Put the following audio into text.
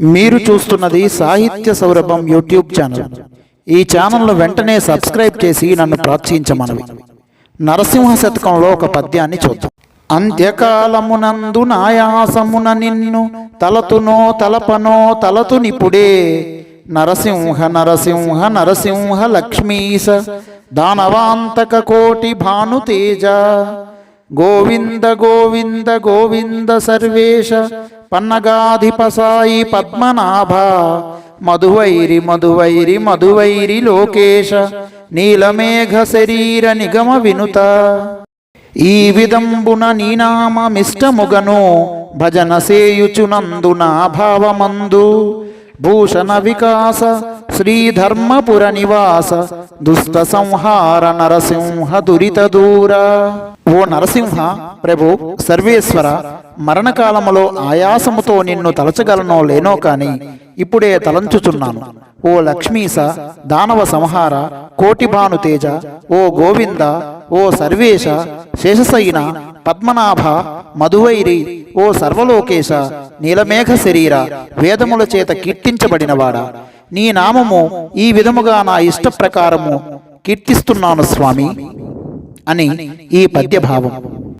మీరు చూస్తున్నది సాహిత్య సౌరభం యూట్యూబ్ ఛానల్. ఈ ఛానల్ను వెంటనే సబ్స్క్రైబ్ చేసి నన్ను ప్రోత్సహించమనవి. నరసింహ శతకంలో ఒక పద్యాన్ని చూద్దాం. అంత్యకాలమునందు నాయాసమున నిన్ను తలతునో తలపనో తలతునిపుడే నరసింహ నరసింహ నరసింహ లక్ష్మీస దానవాంతక కోటి భానుతేజ గోవింద గోవింద గోవింద సర్వేశ పన్నగాధిపసాయి పద్మనాభ మధువైరి మధువైరి మధువైరి లోకేశ నీలమేఘ శరీర నిగమ వినుత. ఈ విధంబున నీనామమిష్టముగను భజన సేయుచునందున భావమందు భూషణ వికాస శ్రీధర్మపుర నివాస దుష్ట సంహార నరసింహ దురిత దూర. ఓ నరసింహ ప్రభు సర్వేశ్వర మరణకాలములో ఆయాసముతో నిన్ను తలచగలనో లేనో కాని ఇప్పుడే తలంచుచున్నాను. ఓ లక్ష్మీస దానవ సంహార కోటిభాను తేజ ఓ గోవింద ఓ సర్వేశ శేషసైన పద్మనాభ మధువైరి ఓ సర్వలోకేశ నీలమేఘ శరీర వేదముల చేత కీర్తించబడినవాడా నీ నామము ఈ విధముగా నా ఇష్ట ప్రకారము కీర్తిస్తున్నాను స్వామి అని ఈ పద్యభావం.